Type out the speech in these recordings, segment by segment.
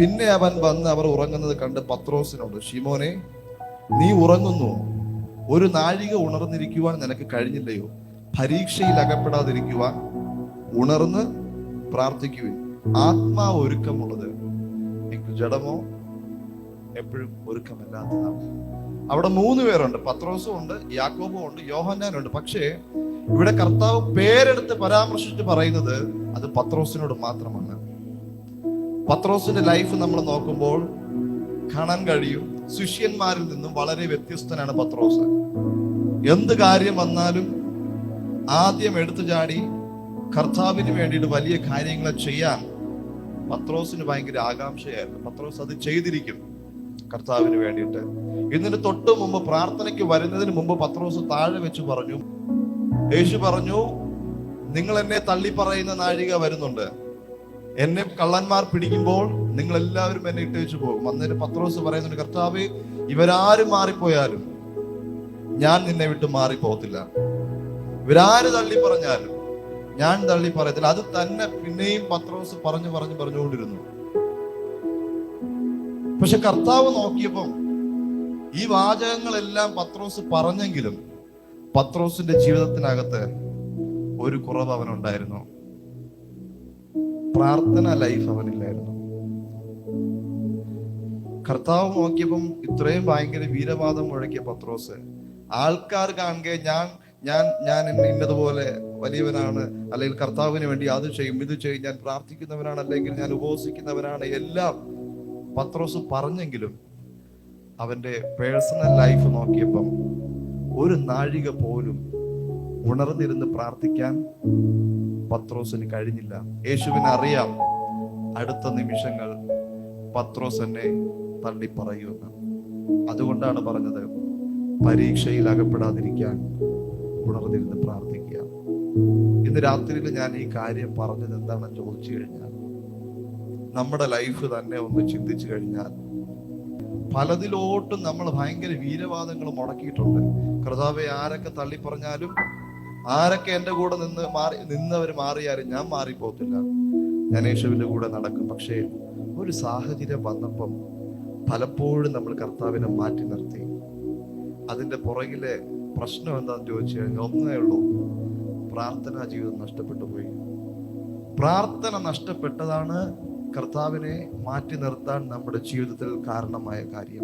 പിന്നെ അവൻ വന്ന് അവർ ഉറങ്ങുന്നത് കണ്ട് പത്രോസിനോട് ഷിമോനെ നീ ഉറങ്ങുന്നു. ഒരു നാഴിക ഉണർന്നിരിക്കുവാൻ നിനക്ക് കഴിഞ്ഞില്ലയോ? പരീക്ഷയിൽ അകപ്പെടാതിരിക്കുവാൻ ഉണർന്ന് പ്രാർത്ഥിക്കുവിൻ. ആത്മാ ഒരുക്കമുള്ളത് എനിക്ക് ജഡമോ? എപ്പോഴും ഒരുക്കമല്ലാത്തതാണ് അവിടെ മൂന്ന് പേരുണ്ട്. പത്രോസും ഉണ്ട് യാക്കോബും ഉണ്ട് യോഹന്നാനും ഉണ്ട്. പക്ഷേ ഇവിടെ കർത്താവ് പേരെടുത്ത് പരാമർശിച്ച് പറയുന്നത് അത് പത്രോസിനോട് മാത്രമാണ്. പത്രോസിന്റെ ലൈഫ് നമ്മൾ നോക്കുമ്പോൾ കാണാൻ കഴിയും. ശിഷ്യന്മാരിൽ നിന്നും വളരെ വ്യത്യസ്തനാണ് പത്രോസ്. എന്ത് കാര്യം വന്നാലും ആദ്യം എടുത്തു ചാടി കർത്താവിന് വേണ്ടിയിട്ട് വലിയ കാര്യങ്ങൾ ചെയ്യാൻ പത്രോസിന് ഭയങ്കര ആകാംക്ഷയായിരുന്നു. പത്രോസ് അത് ചെയ്തിരിക്കും കർത്താവിന് വേണ്ടിയിട്ട്. ഇതിന് തൊട്ട് മുമ്പ് പ്രാർത്ഥനയ്ക്ക് വരുന്നതിന് മുമ്പ് പത്രോസ് താഴെ വെച്ച് പറഞ്ഞു. യേശു പറഞ്ഞു നിങ്ങൾ എന്നെ തള്ളി പറയുന്ന നാഴിക വരുന്നുണ്ട്. എന്നെ കള്ളന്മാർ പിടിക്കുമ്പോൾ നിങ്ങൾ എല്ലാവരും എന്നെ ഇട്ട് വെച്ച് പോകും. അന്നേരം പത്രോസ് പറയുന്നുണ്ട് കർത്താവ് ഇവരാരും മാറിപ്പോയാലും ഞാൻ നിന്നെ വിട്ട് മാറിപ്പോകത്തില്ല. ഇവരാര് തള്ളി പറഞ്ഞാലും ഞാൻ തള്ളി പറയത്തില്ല. അത് തന്നെ പിന്നെയും പത്രോസ് പറഞ്ഞു പറഞ്ഞു പറഞ്ഞുകൊണ്ടിരുന്നു. പക്ഷെ കർത്താവ് നോക്കിയപ്പം ഈ വാചകങ്ങളെല്ലാം പത്രോസ് പറഞ്ഞെങ്കിലും പത്രോസിന്റെ ജീവിതത്തിനകത്ത് ഒരു കുറവ് അവനുണ്ടായിരുന്നു. പ്രാർത്ഥന ലൈഫ് അവനില്ലായിരുന്നു. കർത്താവ് നോക്കിയപ്പം ഇത്രയും ഭയങ്കര വീരവാദം മുഴക്കിയ പത്രോസ് ആൾക്കാർ കാണുക ഞാൻ ഞാൻ ഞാൻ ഇന്നതുപോലെ വലിയവനാണ് അല്ലെങ്കിൽ കർത്താവിന് വേണ്ടി അത് ചെയ്യും ഇത് ചെയ്യും ഞാൻ പ്രാർത്ഥിക്കുന്നവനാണ് അല്ലെങ്കിൽ ഞാൻ ഉപവസിക്കുന്നവനാണ് എല്ലാം പത്രോസ് പറഞ്ഞെങ്കിലും അവന്റെ പേഴ്സണൽ ലൈഫ് നോക്കിയപ്പം ഒരു നാഴിക പോലും ഉണർന്നിരുന്ന് പ്രാർത്ഥിക്കാൻ പത്രോസിന് കഴിഞ്ഞില്ല. യേശുവിന് അറിയാം അടുത്ത നിമിഷങ്ങൾ പത്രോസ് എന്നെ തള്ളി പറയുമെന്ന് അതുകൊണ്ടാണ് പറഞ്ഞത് പരീക്ഷയിൽ അകപ്പെടാതിരിക്കാൻ ഉണർന്നിരുന്ന് പ്രാർത്ഥിക്കുക. ഇന്ന് രാത്രിയിൽ ഞാൻ ഈ കാര്യം പറഞ്ഞത് എന്താണെന്ന് ചോദിച്ചു കഴിഞ്ഞാൽ നമ്മുടെ ലൈഫ് തന്നെ ഒന്ന് ചിന്തിച്ചു കഴിഞ്ഞാൽ പലതിലോട്ടും നമ്മൾ ഭയങ്കര വീരവാദങ്ങൾ മുടക്കിയിട്ടുണ്ട്. കർത്താവെ ആരൊക്കെ തള്ളി പറഞ്ഞാലും ആരൊക്കെ എന്റെ കൂടെ നിന്ന് മാറി നിന്നവർ മാറിയാലും ഞാൻ മാറിപ്പോത്തില്ല. ഞാൻ യേശുവിന്റെ കൂടെ നടക്കും. പക്ഷേ ഒരു സാഹചര്യം വന്നപ്പം പലപ്പോഴും നമ്മൾ കർത്താവിനെ മാറ്റി നിർത്തി. അതിന്റെ പുറകിലെ പ്രശ്നം എന്താണെന്ന് ചോദിച്ചു കഴിഞ്ഞാൽ ഒന്നേ ഉള്ളൂ. പ്രാർത്ഥനാ ജീവിതം നഷ്ടപ്പെട്ടു പോയി. പ്രാർത്ഥന നഷ്ടപ്പെട്ടതാണ് കർത്താവിനെ മാറ്റി നിർത്താൻ നമ്മുടെ ജീവിതത്തിൽ കാരണമായ കാര്യം.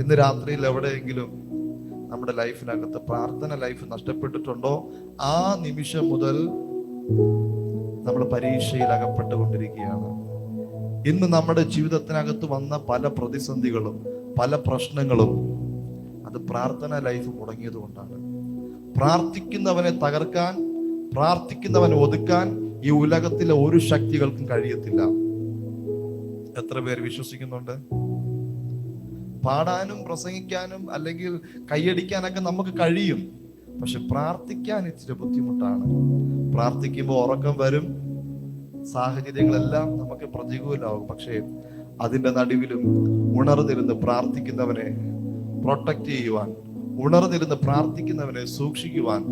ഇന്ന് രാത്രിയിൽ എവിടെയെങ്കിലും നമ്മുടെ ലൈഫിനകത്ത് പ്രാർത്ഥന ലൈഫ് നഷ്ടപ്പെട്ടിട്ടുണ്ടോ? ആ നിമിഷം മുതൽ നമ്മൾ പരീക്ഷയിൽ അകപ്പെട്ടുകൊണ്ടിരിക്കുകയാണ് ഇന്ന് നമ്മുടെ ജീവിതത്തിനകത്ത് വന്ന പല പ്രതിസന്ധികളും പല പ്രശ്നങ്ങളും അത് പ്രാർത്ഥന ലൈഫ് മുടങ്ങിയത് കൊണ്ടാണ്. പ്രാർത്ഥിക്കുന്നവനെ തകർക്കാൻ പ്രാർത്ഥിക്കുന്നവനെ ഒതുക്കാൻ ഈ ഉലകത്തിലെ ഒരു ശക്തികൾക്കും കഴിയത്തില്ല. എത്ര പേര് വിശ്വസിക്കുന്നുണ്ട്? പാടാനും പ്രസംഗിക്കാനും അല്ലെങ്കിൽ കൈയടിക്കാനൊക്കെ നമുക്ക് കഴിയും. പക്ഷെ പ്രാർത്ഥിക്കാൻ ഇച്ചിരി ബുദ്ധിമുട്ടാണ്. പ്രാർത്ഥിക്കുമ്പോൾ ഉറക്കം വരും. സാഹചര്യങ്ങളെല്ലാം നമുക്ക് പ്രതികൂലമാകും. പക്ഷേ അതിന്റെ നടുവിലും ഉണർന്നിരുന്ന് പ്രാർത്ഥിക്കുന്നവനെ പ്രൊട്ടക്റ്റ് ചെയ്യുവാൻ ഉണർന്നിരുന്ന് പ്രാർത്ഥിക്കുന്നവനെ സൂക്ഷിക്കുവാൻ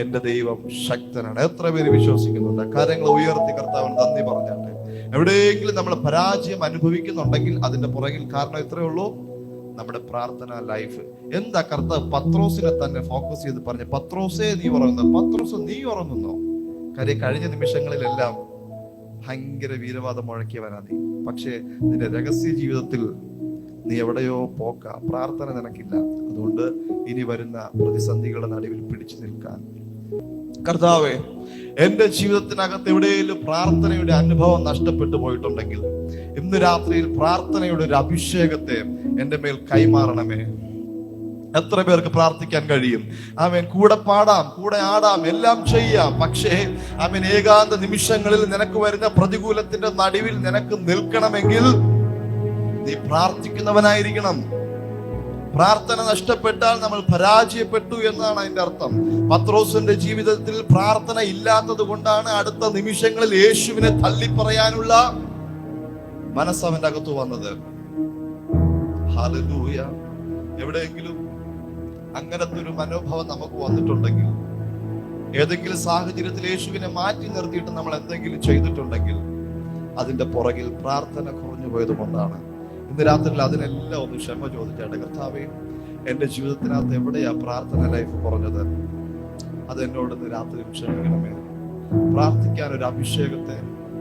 എന്റെ ദൈവം ശക്തനാണ്. എത്ര പേര് വിശ്വസിക്കുന്നുണ്ട്? കാര്യങ്ങൾ ഉയർത്തി കർത്താവിന് നന്ദി പറഞ്ഞാട്ടെ. എവിടെയെങ്കിലും നമ്മൾ പരാജയം അനുഭവിക്കുന്നുണ്ടെങ്കിൽ അതിന്റെ പുറകിൽ കാരണം ഇത്രയേ ഉള്ളൂ. നമ്മുടെ പ്രാർത്ഥന ലൈഫ്. എന്താ കർത്താവ് പത്രോസിനെ തന്നെ ഫോക്കസ് ചെയ്ത് പറഞ്ഞു പത്രോസേ നീ ഉറങ്ങുന്നു പത്രോസ് നീ ഉറങ്ങുന്നു. കാര്യം കഴിഞ്ഞ നിമിഷങ്ങളിലെല്ലാം ഭയങ്കര വീരവാദം മുഴക്കിയവനാ നീ. പക്ഷേ നിന്റെ രഹസ്യ ജീവിതത്തിൽ നീ എവിടെയോ പോക്ക പ്രാർത്ഥന നിനക്കില്ല. അതുകൊണ്ട് ഇനി വരുന്ന പ്രതിസന്ധികളുടെ നടുവിൽ പിടിച്ചു നിൽക്കാൻ. കർത്താവേ എന്റെ ജീവിതത്തിനകത്ത് എവിടെയെങ്കിലും പ്രാർത്ഥനയുടെ അനുഭവം നഷ്ടപ്പെട്ടു പോയിട്ടുണ്ടെങ്കിൽ ഇന്ന് രാത്രിയിൽ പ്രാർത്ഥനയുടെ ഒരു അഭിഷേകത്തെ എന്റെ മേൽ കൈമാറണമേ. എത്ര പേർക്ക് പ്രാർത്ഥിക്കാൻ കഴിയും? അവൻ കൂടെ പാടാം കൂടെ ആടാം എല്ലാം ചെയ്യാം. പക്ഷേ അവൻ ഏകാന്ത നിമിഷങ്ങളിൽ നിനക്ക് വരുന്ന പ്രതികൂലത്തിന്റെ നടുവിൽ നിനക്ക് നിൽക്കണമെങ്കിൽ നീ പ്രാർത്ഥിക്കുന്നവനായിരിക്കണം. പ്രാർത്ഥന നഷ്ടപ്പെട്ടാൽ നമ്മൾ പരാജയപ്പെട്ടു എന്നാണ് അതിന്റെ അർത്ഥം. പത്രോസിന്റെ ജീവിതത്തിൽ പ്രാർത്ഥന ഇല്ലാത്തത് കൊണ്ടാണ് അടുത്ത നിമിഷങ്ങളിൽ യേശുവിനെ തള്ളിപ്പറയാനുള്ള മനസ്സവന്റെ അകത്ത് വന്നത്. ഹല്ലേലൂയ എവിടെയെങ്കിലും അങ്ങനത്തെ ഒരു മനോഭാവം നമുക്ക് വന്നിട്ടുണ്ടെങ്കിൽ ഏതെങ്കിലും സാഹചര്യത്തിൽ യേശുവിനെ മാറ്റി നിർത്തിയിട്ട് നമ്മൾ എന്തെങ്കിലും ചെയ്തിട്ടുണ്ടെങ്കിൽ അതിന്റെ പുറകിൽ പ്രാർത്ഥന കുറഞ്ഞു പോയത് കൊണ്ടാണ്. ഇന്ന് രാത്രി അതിനെല്ലാം ഒന്ന് ക്ഷമ ചോദിച്ചാട്ടെ കർത്താവേ എന്റെ ജീവിതത്തിനകത്ത് എവിടെയാ പ്രാർത്ഥന ലൈഫ് കുറഞ്ഞത്? അത് എന്നോട് ഇന്ന് രാത്രി ക്ഷമിക്കണമേ. പ്രാർത്ഥിക്കാൻ ഒരു അഭിഷേകത്തെ